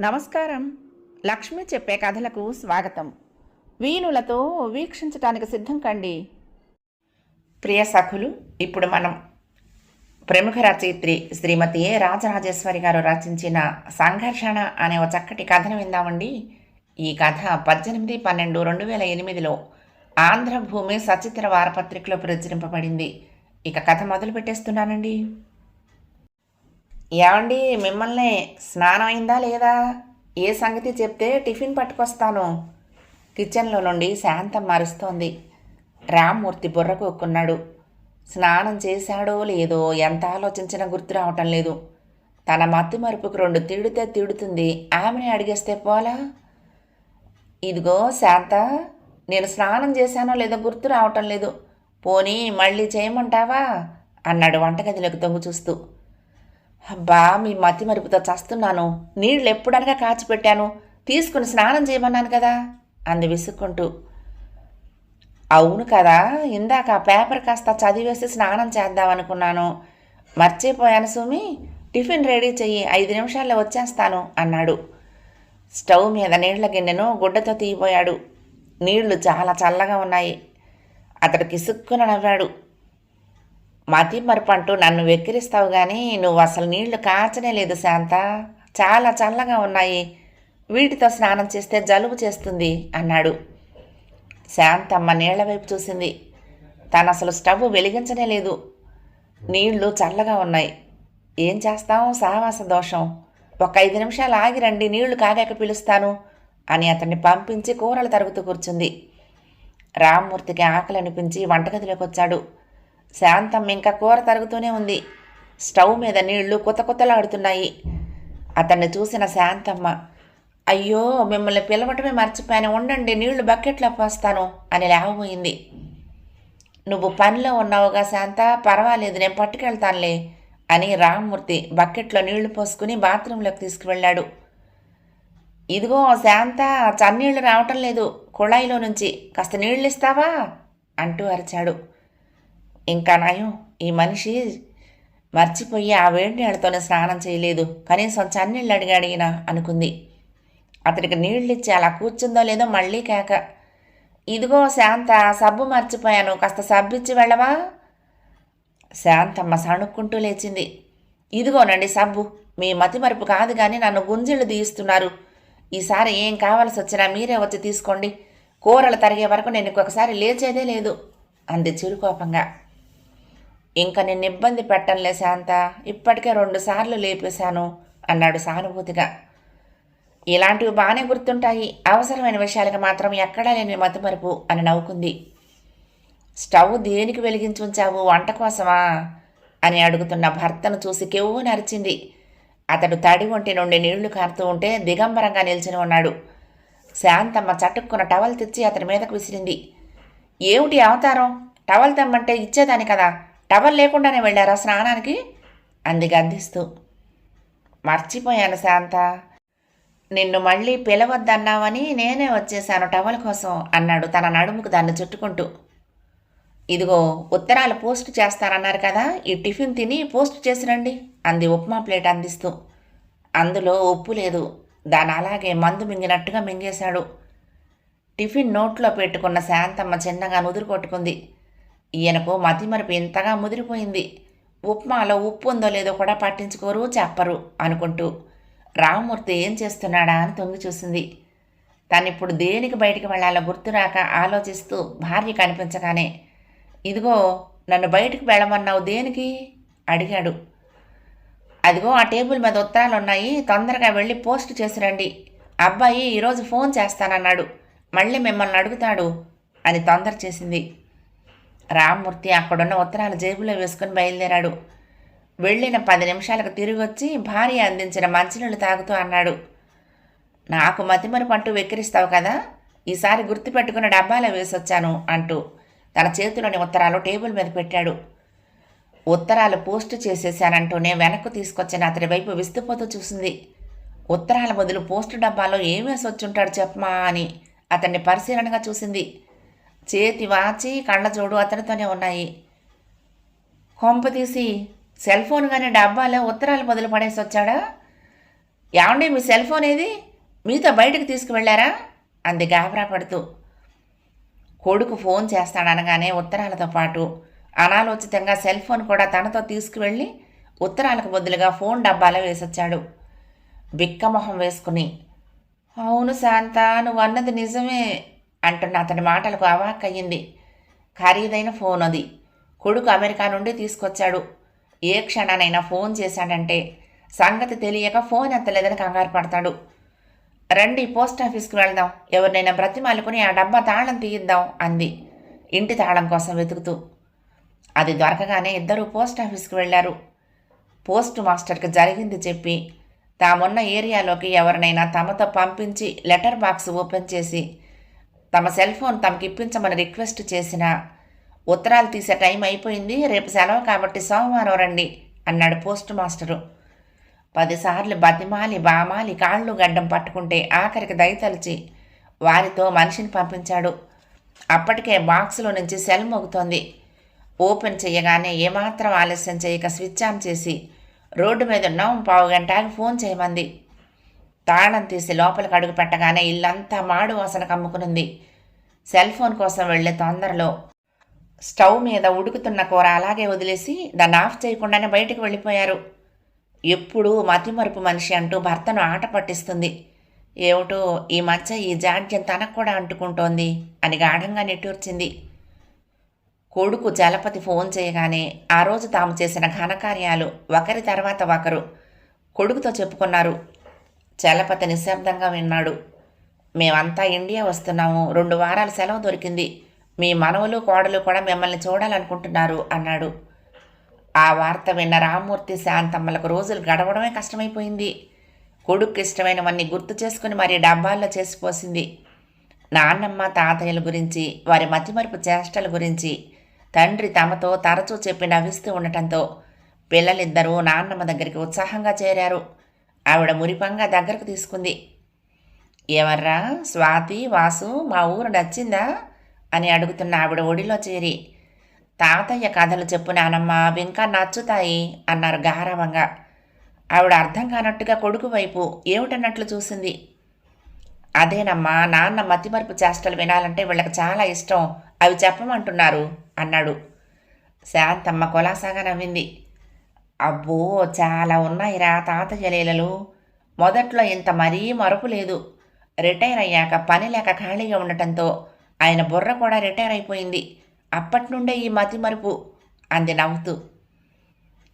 నమస్కారం. లక్ష్మి చెప్పే కథలకు స్వాగతం. వీణులతో వీక్షించటానికి సిద్ధం కండి. ప్రియ సఖులు ఇప్పుడు మనం ప్రముఖ రచయిత్రి శ్రీమతి ఏ. రాజరాజేశ్వరి గారు రచించిన సంఘర్షణ అనే ఒక చక్కటి కథను విందామండి. ఈ కథ పద్దెనిమిది పన్నెండు రెండు వేల ఎనిమిదిలో ఆంధ్రభూమి సచిత్ర వారపత్రికలో ప్రచురింపబడింది. ఇక కథ మొదలు పెట్టేస్తున్నానండి ఏమండి మిమ్మల్ని స్నానం అయిందా లేదా? ఏ సంగతి చెప్తే టిఫిన్ పట్టుకొస్తాను. కిచెన్లో నుండి శాంతం మరుస్తోంది. రామ్మూర్తి బుర్ర కొక్కున్నాడు. స్నానం చేశాడో లేదో ఎంత ఆలోచించినా గుర్తు రావటం లేదు. తన మత్తి మరుపుకు రెండు తిడితే తిడుతుంది. ఆమెని అడిగేస్తే పోలా? ఇదిగో శాంత నేను స్నానం చేశానో లేదో గుర్తు రావటం లేదు. పోనీ మళ్ళీ చేయమంటావా? అన్నాడు వంటగదిలోకి తొంగు చూస్తూ. అబ్బా మీ మతి మరుపుతో చస్తున్నాను. నీళ్ళు ఎప్పుడనగా కాచిపెట్టాను తీసుకుని స్నానం చేయమన్నాను కదా అంది విసుక్కుంటూ. అవును కదా ఇందాక పేపర్ కాస్త చదివేసి స్నానం చేద్దామనుకున్నాను. మర్చిపోయాను సుమి టిఫిన్ రెడీ చెయ్యి ఐదు నిమిషాల్లో వచ్చేస్తాను అన్నాడు. స్టవ్ మీద నీళ్ళ గిన్నెను గుడ్డతో తీయబోయాడు. నీళ్ళు చాలా చల్లగా ఉన్నాయి. అతడు కిసుక్కున నవ్వాడు. మతి మరపంటూ నన్ను వెక్కిరిస్తావు కానీ నువ్వు అసలు నీళ్ళు కాచనే లేదు శాంత. చాలా చల్లగా ఉన్నాయి. వీటితో స్నానం చేస్తే జలుబు చేస్తుంది అన్నాడు. శాంతమ్మ నీళ్ళ వైపు చూసింది. తను అసలు స్టవ్ వెలిగించనే లేదు. నీళ్ళు చల్లగా ఉన్నాయి. ఏం చేస్తాం? సావాస దోషం. ఒక ఐదు నిమిషాలు ఆగి రండి నీళ్ళు కాగాక పిలుస్తాను అని అతన్ని పంపించి కూరలు తరుగుతూ కూర్చుంది. రామ్మూర్తికి ఆకలి అనిపించి వంటగదిలోకి వచ్చాడు. శాంతం ఇంకా కూర తరుగుతూనే ఉంది. స్టవ్ మీద నీళ్ళు కొత్త కొత్తలాడుతున్నాయి. అతన్ని చూసిన శాంతమ్మ అయ్యో మిమ్మల్ని పిలవటమే మర్చిపోయాను. ఉండండి నీళ్ళు బకెట్లో పోస్తాను అని లేవబోయింది. నువ్వు పనిలో ఉన్నావుగా శాంత పర్వాలేదు నేను పట్టుకెళ్తానులే అని రామ్మూర్తి బకెట్లో నీళ్ళు పోసుకుని బాత్రూంలోకి తీసుకువెళ్ళాడు. ఇదిగో శాంత చన్నీళ్ళు రావటం లేదు. కుళాయిలో నుంచి. కాస్త నీళ్ళు ఇస్తావా అంటూ అరిచాడు. ఇంకా నయం ఈ మనిషి మర్చిపోయి ఆ వేడి నీళ్ళతోనే స్నానం చేయలేదు. కనీసం చన్నీళ్ళు అడిగి అడిగినా అనుకుంది. అతడికి నీళ్ళిచ్చి అలా కూర్చుందో లేదో మళ్ళీ కేక. ఇదిగో శాంత సబ్బు మర్చిపోయాను. కాస్త సబ్బిచ్చి వెళ్ళవా? శాంతమ్మ సణుక్కుంటూ లేచింది. ఇదిగోనండి సబ్బు. మీ మతిమరుపు కాదు కానీ నన్ను గుంజిళ్ళు తీయిస్తున్నారు. ఈసారి ఏం కావాల్సి వచ్చినా మీరే వచ్చి తీసుకోండి. కూరలు తరిగే వరకు నేను ఇంకొకసారి లేచేదే లేదు. అంది చిరుకోపంగా. ఇంకా నిన్ను ఇబ్బంది పెట్టంలే శాంత ఇప్పటికే రెండుసార్లు లేపేశాను అన్నాడు సానుభూతిగా. ఇలాంటివి బాగానే గుర్తుంటాయి. అవసరమైన విషయాలకు మాత్రం ఎక్కడా లేని మతిమరుపు అని నవ్వుకుంది. స్టవ్ దేనికి వెలిగించి ఉంచావు? వంట కోసమా? అని అడుగుతున్న భర్తను చూసి కెవ్వు నరిచింది. అతడు తడి ఒంటి నుండి నీళ్ళు కారుతూ ఉంటే దిగంబరంగా నిల్చుని ఉన్నాడు. శాంతమ్మ చటుక్కున టవల్ తెచ్చి అతని మీదకు విసిరింది. ఏమిటి అవతారం? టవల్ తెమ్మంటే ఇచ్చేదాని కదా. టవల్ లేకుండానే వెళ్ళారా? స్నానానికి? అంది గద్దిస్తూ మర్చిపోయాను శాంత. నిన్ను మళ్ళీ పిలవద్దన్నావని నేనే వచ్చేశాను టవల్ కోసం అన్నాడు తన నడుముకు దాన్ని చుట్టుకుంటూ. ఇదిగో ఉత్తరాలు పోస్ట్ చేస్తానన్నారు కదా ఈ టిఫిన్ తిని పోస్ట్ చేసి రండి అంది ఉప్మా ప్లేట్ అందిస్తూ. అందులో ఉప్పు లేదు. దాని అలాగే మందు మింగినట్టుగా మింగేశాడు. టిఫిన్ నోట్లో పెట్టుకున్న శాంతమ్మ చిన్నగా నుదురు కొట్టుకుంది. ఈయనకు మతిమరుపు ఇంతగా ముదిరిపోయింది. ఉప్మాలో ఉప్పు ఉందో లేదో కూడా పట్టించుకోరు చెప్పరు అనుకుంటూ రామమూర్తి ఏం చేస్తున్నాడా అని తొంగి చూసింది. తనిప్పుడు దేనికి బయటికి వెళ్ళాలో గుర్తురాక ఆలోచిస్తూ భార్య కనిపించగానే ఇదిగో నన్ను బయటికి వెళ్ళమన్నావు దేనికి? అడిగాడు. అదిగో ఆ టేబుల్ మీద ఉత్తరాలు ఉన్నాయి తొందరగా వెళ్ళి పోస్ట్ చేసి రండి అబ్బాయి ఈరోజు ఫోన్ చేస్తానన్నాడు మళ్ళీ మిమ్మల్ని అడుగుతాడు అని తొందర చేసింది. రామ్మూర్తి అక్కడున్న ఉత్తరాలు జేబులో వేసుకుని బయలుదేరాడు. వెళ్ళిన పది నిమిషాలకు తిరిగి వచ్చి భార్య అందించిన మంచినీళ్ళు తాగుతూ అన్నాడు. నాకు మతిమరుపు అంటూ వెక్కిరిస్తావు కదా? ఈసారి గుర్తుపెట్టుకున్న డబ్బాలో వేసొచ్చాను అంటూ తన చేతిలోని ఉత్తరాలు టేబుల్ మీద పెట్టాడు. ఉత్తరాలు పోస్ట్ చేసేశానంటూనే వెనక్కు తీసుకొచ్చిన అతని వైపు విస్తుపోతూ చూసింది. ఉత్తరాల బదులు పోస్టు డబ్బాలో ఏం వేసొచ్చుంటాడు చెప్పమా అని అతన్ని పరిశీలనగా చూసింది. చేతి వాచి కళ్ళజోడు అతనితోనే ఉన్నాయి. కొంప తీసి సెల్ ఫోన్ కానీ డబ్బాలో ఉత్తరాలు మొదలు పడేసి వచ్చాడా? ఏమండి మీ సెల్ ఫోన్ ఏది? మీతో బయటకు తీసుకువెళ్ళారా? అంది గాబరా పడుతూ. కొడుకు ఫోన్ చేస్తాడనగానే ఉత్తరాలతో పాటు అనాలోచితంగా సెల్ ఫోన్ కూడా తనతో తీసుకువెళ్ళి ఉత్తరాలకు బదులుగా ఫోన్ డబ్బాలో వేసొచ్చాడు. బిక్కమొహం వేసుకుని అవును శాంత నువ్వు అన్నది నిజమే. అంటున్న అతని మాటలకు అవాక్కయ్యింది. ఖరీదైన ఫోన్ అది. కొడుకు అమెరికా నుండి తీసుకొచ్చాడు. ఏ క్షణానైనా ఫోన్ చేశాడంటే సంగతి తెలియక ఫోన్ ఎత్తలేదని కంగారు పడతాడు. రండి పోస్ట్ ఆఫీస్కి వెళ్దాం. ఎవరినైనా బ్రతిమాలుకుని ఆ డబ్బా తాళం తీయిద్దాం అంది. ఇంటి తాళం కోసం వెతుకుతూ. అది దొరకగానే ఇద్దరూ పోస్ట్ ఆఫీస్కి వెళ్ళారు. పోస్ట్ మాస్టర్కి జరిగింది చెప్పి తామున్న ఏరియాలోకి ఎవరినైనా తమతో పంపించి లెటర్ బాక్స్ ఓపెన్ చేసి తమ సెల్ ఫోన్ తమకి ఇప్పించమని రిక్వెస్ట్ చేసినా ఉత్తరాలు తీసే టైం అయిపోయింది. రేపు సెలవు కాబట్టి సోమవారం రండి అన్నాడు పోస్ట్ మాస్టరు. పదిసార్లు బతిమాలి బామాలి కాళ్ళు గడ్డం పట్టుకుంటే ఆఖరికి దయతలిచి వారితో మనిషిని పంపించాడు. అప్పటికే బాక్సులో నుంచి సెల్ మోగుతోంది. ఓపెన్ చేయగానే ఏమాత్రం ఆలస్యం చేయక స్విచ్ ఆన్ చేసి రోడ్డు మీద ఉన్నాం పావు గంటకి ఫోన్ చేయమంది. తాళం తీసి లోపలికి అడుగు పెట్టగానే ఇల్లంతా మాడు వాసన కమ్ముకునుంది. సెల్ ఫోన్ కోసం వెళ్ళే తొందరలో స్టవ్ మీద ఉడుకుతున్న కూర అలాగే వదిలేసి దాన్ని ఆఫ్ చేయకుండానే బయటికి వెళ్ళిపోయారు. ఎప్పుడూ మతిమరుపు మనిషి అంటూ భర్తను ఆట పట్టిస్తుంది. ఏమిటో ఈ మధ్య ఈ జాడ్యం తనకు కూడా అంటుకుంటోంది అని గాఢంగా నిట్టూర్చింది. కొడుకు జలపతి ఫోన్ చేయగానే ఆ రోజు తాము చేసిన ఘనకార్యాలు ఒకరి తర్వాత ఒకరు కొడుకుతో చెప్పుకున్నారు. చలపతి నిశ్శబ్దంగా విన్నాడు. మేమంతా ఇండియా వస్తున్నాము. రెండు వారాల సెలవు దొరికింది. మీ మనవలు కోడలు కూడా మిమ్మల్ని చూడాలనుకుంటున్నారు అన్నాడు. ఆ వార్త విన్న రామ్మూర్తి శాంతమ్మలకు రోజులు గడవడమే కష్టమైపోయింది. కొడుకు ఇష్టమైనవన్నీ గుర్తు చేసుకుని మరి డబ్బాల్లో చేసిపోసింది నాన్నమ్మ తాతయ్యల గురించి వారి మతిమరుపు చేష్టల గురించి తండ్రి తమతో తరచూ చెప్పి నవ్విస్తూ ఉండటంతో పిల్లలిద్దరూ నాన్నమ్మ దగ్గరికి ఉత్సాహంగా చేరారు. ఆవిడ మురిపంగా దగ్గరకు తీసుకుంది. ఎవర్రా? స్వాతి? వాసు? మా ఊరు నచ్చిందా? అని అడుగుతున్న ఆవిడ ఒడిలో చేరి. తాతయ్య కథలు చెప్పు నానమ్మా అవి ఇంకా నచ్చుతాయి అన్నారు గారవంగా. ఆవిడ అర్థం కానట్టుగా కొడుకు వైపు ఏమిటన్నట్లు చూసింది. అదేనమ్మా నాన్న మతిమరుపు చేష్టలు వినాలంటే వీళ్ళకి చాలా ఇష్టం అవి చెప్పమంటున్నారు అన్నాడు. శాంతమ్మ కొలాసాగా నవ్వింది. అబ్బో చాలా ఉన్నాయిరా తాతయ్య లీలలు మొదట్లో ఇంత మరీ మరపు లేదు. రిటైర్ అయ్యాక పని లేక ఖాళీగా ఉండటంతో ఆయన బుర్ర కూడా రిటైర్ అయిపోయింది. అప్పటి నుండే ఈ మతి మరుపు అంది నవ్వుతూ.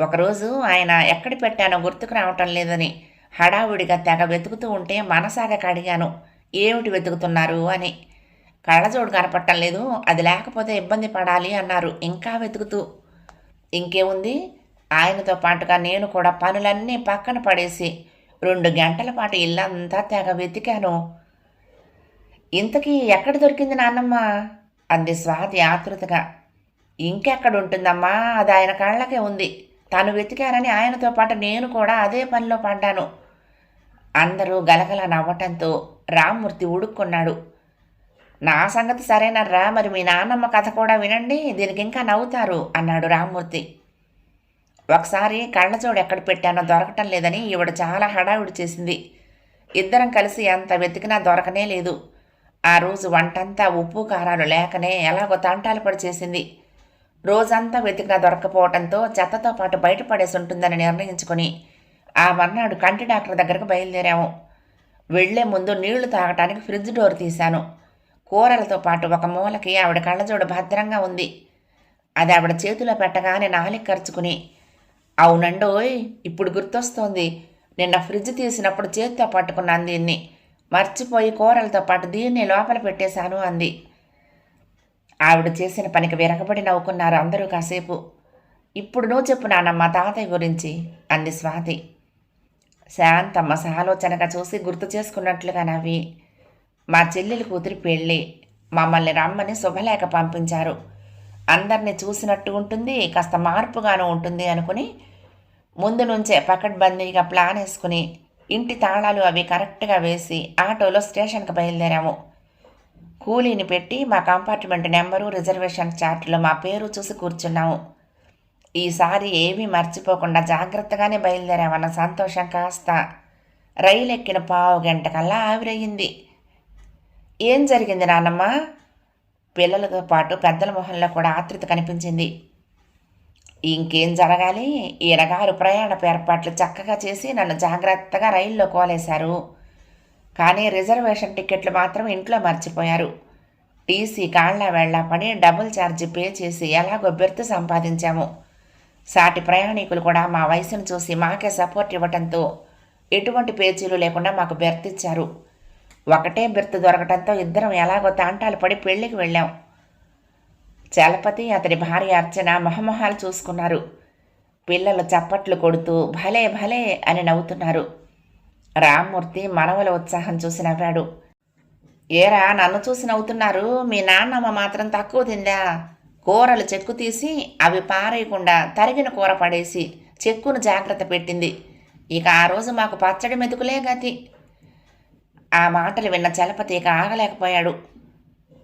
ఒకరోజు ఆయన ఎక్కడ పెట్టానో గుర్తుకు రావటం లేదని హడావుడిగా తెగ వెతుకుతూ ఉంటే మనసాగక అడిగాను. ఏమిటి వెతుకుతున్నారు అని. కళ్ళజోడు కనపట్టం లేదు అది లేకపోతే ఇబ్బంది పడాలి అన్నారు. ఇంకా వెతుకుతూ. ఇంకేముంది? ఆయనతో పాటుగా నేను కూడా పనులన్నీ పక్కన పడేసి రెండు గంటల పాటు ఇల్లంతా తెగ వెతికాను. ఇంతకీ ఎక్కడ దొరికింది నాన్నమ్మ? అంది స్వాతి ఆతృతగా. ఇంకెక్కడ ఉంటుందమ్మా అది ఆయన కళ్ళకే ఉంది. తను వెతికారని ఆయనతో పాటు నేను కూడా అదే పనిలో పడ్డాను. అందరూ గలగల నవ్వటంతో రామ్మూర్తి ఉడుక్కున్నాడు. నా సంగతి సరేనర్రా మరి మీ నాన్నమ్మ కథ కూడా వినండి దీనికి ఇంకా నవ్వుతారు అన్నాడు రామ్మూర్తి. ఒకసారి కళ్ళజోడు ఎక్కడ పెట్టానో దొరకటం లేదని ఈవిడ చాలా హడావిడి చేసింది. ఇద్దరం కలిసి ఎంత వెతికినా దొరకనే లేదు. ఆ రోజు వంటంతా ఉప్పు కారాలు లేకనే ఎలాగో తంటాలు పడి చేసింది. రోజంతా వెతికినా దొరకపోవడంతో చెత్తతో పాటు బయటపడేసి ఉంటుందని నిర్ణయించుకొని ఆ మర్నాడు కంటి డాక్టర్ దగ్గరకు బయలుదేరాము. వెళ్ళే ముందు నీళ్ళు తాగటానికి ఫ్రిడ్జ్ డోర్ తీశాను. కూరలతో పాటు ఒక మూలకి ఆవిడ కళ్ళజోడు భద్రంగా ఉంది. అది ఆవిడ చేతిలో పెట్టగానే నాలిక ఖర్చుకుని అవునండోయ్ ఇప్పుడు గుర్తొస్తోంది. నిన్న ఫ్రిడ్జ్ తీసినప్పుడు చేతితో పట్టుకున్నాను దీన్ని. మర్చిపోయి కూరలతో పాటు దీన్ని లోపల పెట్టేశాను అంది. ఆవిడ చేసిన పనికి విరగబడి నవ్వుకున్నారు అందరూ కాసేపు. ఇప్పుడు నువ్వు చెప్పు నాన్నమ్మ తాతయ్య గురించి అంది స్వాతి. శాంతమ్మ సాలోచనగా చూసి గుర్తు చేసుకున్నట్లుగా నవ్వి. మా చెల్లెలి కూతురి పెళ్ళి. మమ్మల్ని రమ్మని శుభలేఖ పంపించారు. అందరిని చూసినట్టు ఉంటుంది కాస్త మార్పుగాను ఉంటుంది అనుకుని ముందు నుంచే పకడ్బందీగా ప్లాన్ వేసుకుని ఇంటి తాళాలు అవి కరెక్ట్గా వేసి ఆటోలో స్టేషన్కి బయలుదేరాము. కూలీని పెట్టి మా కంపార్ట్మెంట్ నెంబరు రిజర్వేషన్ చార్ట్లో మా పేరు చూసి కూర్చున్నాము. ఈసారి ఏమీ మర్చిపోకుండా జాగ్రత్తగానే బయలుదేరామన్న సంతోషం కాస్త రైలు ఎక్కిన పావు గంట కల్లా ఆవిరయ్యింది ఏం జరిగింది నాన్నమ్మ? పిల్లలతో పాటు పెద్దల మొహంలో కూడా ఆతృత కనిపించింది. ఇంకేం జరగాలి? ఈయనగారు ప్రయాణపు ఏర్పాట్లు చక్కగా చేసి నన్ను జాగ్రత్తగా రైల్లో కోలేశారు. కానీ రిజర్వేషన్ టికెట్లు మాత్రం ఇంట్లో మర్చిపోయారు. టీసీ కాళ్ళ వేళ్ళ పడి డబుల్ ఛార్జ్ పే చేసి ఎలాగో బెర్త్ సంపాదించాము. సాటి ప్రయాణికులు కూడా మా వయసును చూసి మాకే సపోర్ట్ ఇవ్వటంతో ఎటువంటి పేచీలు లేకుండా మాకు బెర్త్ ఇచ్చారు ఒకటే బెర్త్ దొరకటంతో ఇద్దరం ఎలాగో తాంటాలు పడి పెళ్ళికి వెళ్ళాం. చలపతి అతడి భార్య అర్చన మొహమొహాలు చూసుకున్నారు. పిల్లలు చప్పట్లు కొడుతూ భలే భలే అని నవ్వుతున్నారు. రామ్మూర్తి మనవల ఉత్సాహం చూసి నవ్వాడు. ఏరా నన్ను చూసి నవ్వుతున్నారు? మీ నాన్నమ్మ మాత్రం తక్కువ తిందా? కూరలు చెక్కు తీసి అవి పారేయకుండా తరిగిన కూర పడేసి చెక్కును జాగ్రత్త పెట్టింది. ఇక ఆ రోజు మాకు పచ్చడి మెతుకులే గతి. ఆ మాటలు విన్న చలపతి ఇక ఆగలేకపోయాడు.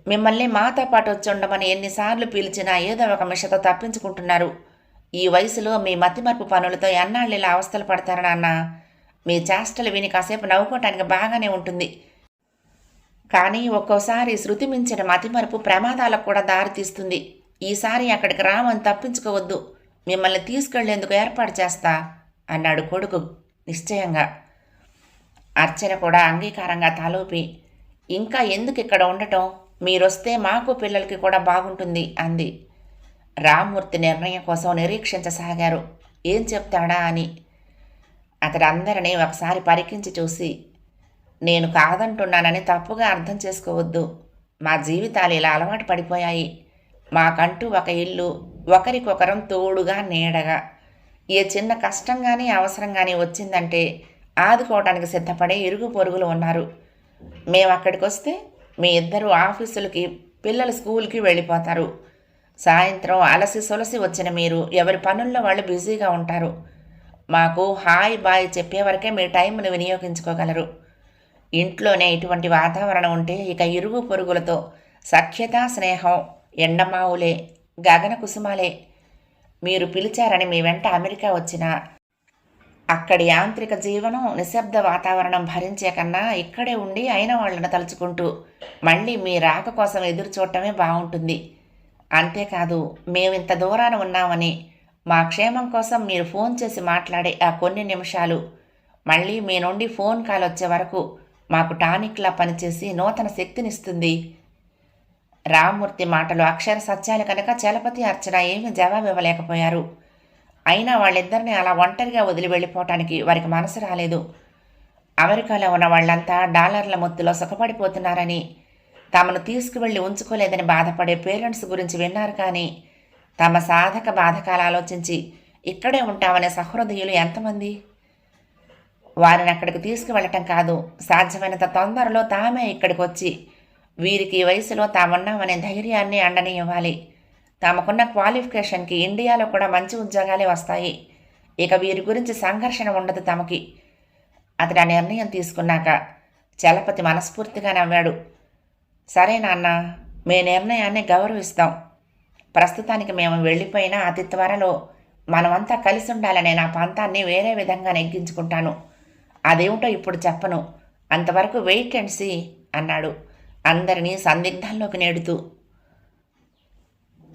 మిమ్మల్ని మాతో పాటు వచ్చి ఉండమని ఎన్నిసార్లు పిలిచినా ఏదో ఒక మిషతో తప్పించుకుంటున్నారు. ఈ వయసులో మీ మతిమర్పు పనులతో ఎన్నాళ్ళు ఇలా అవస్థలు పడతారు నాన్న? మీ చేష్టలు విని కాసేపు నవ్వుకోవటానికి బాగానే ఉంటుంది. కానీ ఒక్కోసారి శృతి మించిన మతిమరుపు ప్రమాదాలకు కూడా దారితీస్తుంది ఈసారి అక్కడికి రామని తప్పించుకోవద్దు. మిమ్మల్ని తీసుకెళ్ళేందుకు ఏర్పాటు చేస్తా అన్నాడు కొడుకు నిశ్చయంగా. అర్చన కూడా అంగీకారంగా తలూపి ఇంకా ఎందుకు ఇక్కడ ఉండటం? మీరొస్తే మాకు పిల్లలకి కూడా బాగుంటుంది అంది. రామ్మూర్తి నిర్ణయం కోసం నిరీక్షించసాగారు. ఏం చెప్తాడా అని? అతడు అందరినీ ఒకసారి పరికించి చూసి నేను కాదంటున్నానని తప్పుగా అర్థం చేసుకోవద్దు. మా జీవితాలు ఇలా అలవాటు పడిపోయాయి. మాకంటూ ఒక ఇల్లు ఒకరికొకరం తోడుగా నీడగా. ఏ చిన్న కష్టం కానీ అవసరం కానీ వచ్చిందంటే ఆదుకోవడానికి సిద్ధపడే ఇరుగు పొరుగులు ఉన్నారు. మేము అక్కడికి వస్తే మీ ఇద్దరు ఆఫీసులకి పిల్లలు స్కూల్కి వెళ్ళిపోతారు. సాయంత్రం అలసి సొలసి వచ్చిన మీరు ఎవరి పనుల్లో వాళ్ళు బిజీగా ఉంటారు. మాకు హాయ్ బాయ్ చెప్పే వరకే మీ టైంను వినియోగించుకోగలరు. ఇంట్లోనే ఇటువంటి వాతావరణం ఉంటే ఇక ఇరుగు పొరుగులతో సఖ్యత స్నేహం ఎండమావులే గగన కుసుమాలే. మీరు పిలిచారని మీ వెంట అమెరికా వచ్చినా అక్కడి యాంత్రిక జీవనం నిశ్శబ్ద వాతావరణం భరించే కన్నా ఇక్కడే ఉండి అయిన వాళ్ళను తలుచుకుంటూ మళ్ళీ మీ రాక కోసం ఎదురు చూడటమే బాగుంటుంది. అంతేకాదు మేము ఇంత దూరాన ఉన్నామని మా క్షేమం కోసం మీరు ఫోన్ చేసి మాట్లాడే ఆ కొన్ని నిమిషాలు. మళ్ళీ మీ నుండి ఫోన్ కాల్ వచ్చే వరకు మాకు టానిక్లా పనిచేసి నూతన శక్తినిస్తుంది. రామ్మూర్తి మాటలు అక్షర సత్యాలు కనుక చలపతి అర్చన ఏమీ జవాబు ఇవ్వలేకపోయారు అయినా వాళ్ళిద్దరిని అలా ఒంటరిగా వదిలి వెళ్ళిపోవటానికి వారికి మనసు రాలేదు. అమెరికాలో ఉన్న వాళ్ళంతా డాలర్ల మొత్తులో సుఖపడిపోతున్నారని తమను తీసుకువెళ్ళి ఉంచుకోలేదని బాధపడే పేరెంట్స్ గురించి విన్నారు కానీ తమ సాధక బాధకాలు ఆలోచించి ఇక్కడే ఉంటామనే సహృదయులు ఎంతమంది? వారిని అక్కడికి తీసుకువెళ్ళటం కాదు సాధ్యమైనంత తొందరలో తామే ఇక్కడికి వచ్చి వీరికి ఈ వయసులో తామున్నామనే ధైర్యాన్ని అండని ఇవ్వాలి తమకున్న క్వాలిఫికేషన్కి ఇండియాలో కూడా మంచి ఉద్యోగాలే వస్తాయి. ఇక వీరి గురించి సంఘర్షణ ఉండదు తమకి. అతడు ఆ నిర్ణయం తీసుకున్నాక చలపతి మనస్ఫూర్తిగా నవ్వాడు. సరే నాన్న మీ నిర్ణయాన్ని గౌరవిస్తాం. ప్రస్తుతానికి మేము వెళ్ళిపోయినా అతి త్వరలో మనమంతా కలిసి ఉండాలనే నా పంతాన్ని వేరే విధంగా నెగ్గించుకుంటాను. అదేమిటో ఇప్పుడు చెప్పను. అంతవరకు వెయిట్ అండ్ సీ అన్నాడు. అందరినీ సందిగ్ధంలోకి నేడుతూ